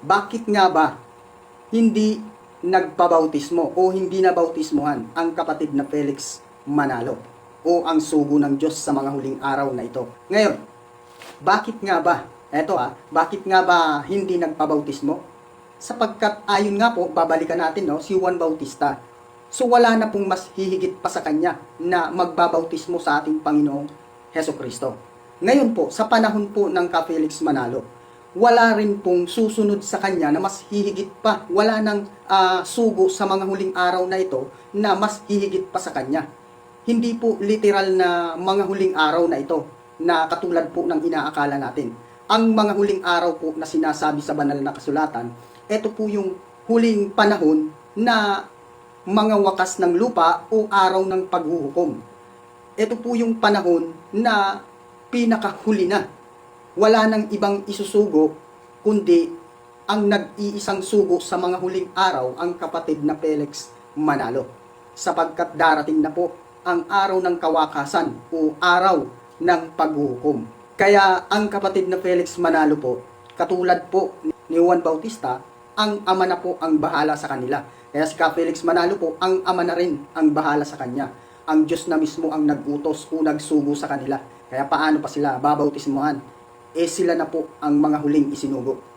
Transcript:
bakit nga ba hindi nagpabautismo o hindi nabautismohan ang kapatid na Felix Manalo o ang sugo ng Diyos sa mga huling araw na ito. Ngayon, bakit nga ba, eto ah, bakit nga ba hindi nagpabautismo? Sapagkat ayon nga po, babalikan natin no, si Juan Bautista. So wala na pong mas hihigit pa sa kanya na magbabautismo sa ating Panginoong Heso Kristo. Ngayon po, sa panahon po ng ka Felix Manalo, wala rin pong susunod sa kanya na mas hihigit pa. Wala nang ah, sugo sa mga huling araw na ito na mas hihigit pa sa kanya. Hindi po literal na mga huling araw na ito na katulad po ng inaakala natin. Ang mga huling araw po na sinasabi sa banal na kasulatan, ito po yung huling panahon na mga wakas ng lupa o araw ng paghuhukom. Ito po yung panahon na pinakahuli na wala nang ibang isusugo kundi ang nag-iisang sugo sa mga huling araw ang kapatid na Felix Manalo sapagkat darating na po ang araw ng kawakasan o araw ng paghuhukom. Kaya ang kapatid na Felix Manalo po, katulad po ni Juan Bautista, ang ama na po ang bahala sa kanila. Kaya si Ka Felix Manalo po, ang ama na rin ang bahala sa kanya. Ang Diyos na mismo ang nagutos o nagsugo sa kanila. Kaya paano pa sila babautismohan? Eh sila na po ang mga huling isinugo.